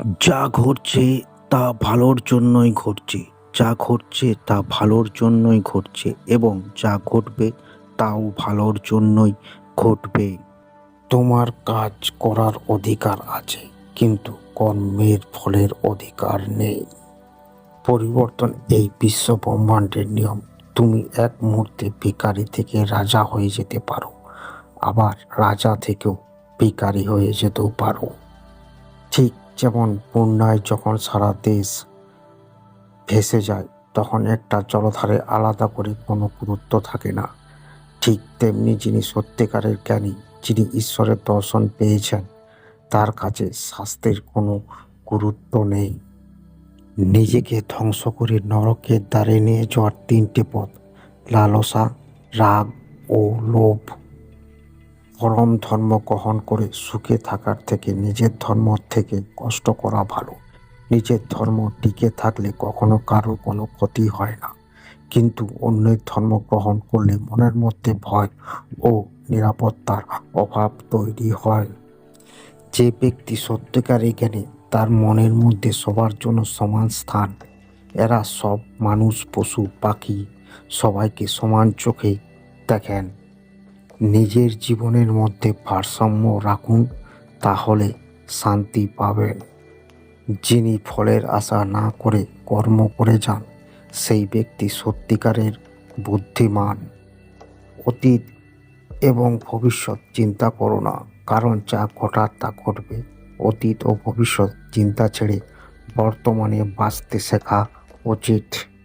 যা ঘটছে তা ভালোর জন্যই ঘটছে, যা ঘটছে তা ভালোর জন্যই ঘটছে এবং যা ঘটবে তাও ভালোর জন্যই ঘটবে। তোমার কাজ করার অধিকার আছে, কিন্তু কর্মের ফলের অধিকার নেই। পরিবর্তন এই বিশ্ব ব্রহ্মাণ্ডের নিয়ম। তুমি এক মুহূর্তে ভিখারি থেকে রাজা হয়ে যেতে পারো, আবার রাজা থেকেও ভিখারি হয়ে যেতেও পারো। যেমন বন্যায় যখন সারা দেশ ভেসে যায়, তখন একটা জলধারে আলাদা করে কোনো গুরুত্ব থাকে না। ঠিক তেমনি যিনি সত্যিকারের জ্ঞানী, যিনি ঈশ্বরের দর্শন পেয়েছেন, তার কাছে শাস্তির কোনো গুরুত্ব নেই। নিজেকে ধ্বংস করে নরকের দ্বারে নিয়ে যাওয়ার তিনটে পথ, লালসা, রাগ ও লোভ। পরম ধর্ম গ্রহণ করে সুখে থাকার থেকে নিজের ধর্ম থেকে কষ্ট করা ভালো। নিজের ধর্ম টিকে থাকলে কখনো কারও কোনো ক্ষতি হয় না। কিন্তু অন্যের ধর্ম গ্রহণ করলে মনের মধ্যে ভয় ও নিরাপত্তার অভাব তৈরি হয়। যে ব্যক্তি সত্যিকারে জ্ঞানী, তার মনের মধ্যে সবার জন্য সমান স্থান। এরা সব মানুষ, পশু, পাখি, সবাইকে সমান চোখে দেখেন। নিজের জীবনের মধ্যে ভারসাম্য রাখুন, তাহলে শান্তি পাবেন। যিনি ফলের আশা না করে কর্ম করে যান, সেই ব্যক্তি সত্যিকারের বুদ্ধিমান। অতীত এবং ভবিষ্যৎ চিন্তা করো না, কারণ যা ঘটার তা ঘটবে। অতীত ও ভবিষ্যৎ চিন্তা ছেড়ে বর্তমানে বাঁচতে শেখা উচিত।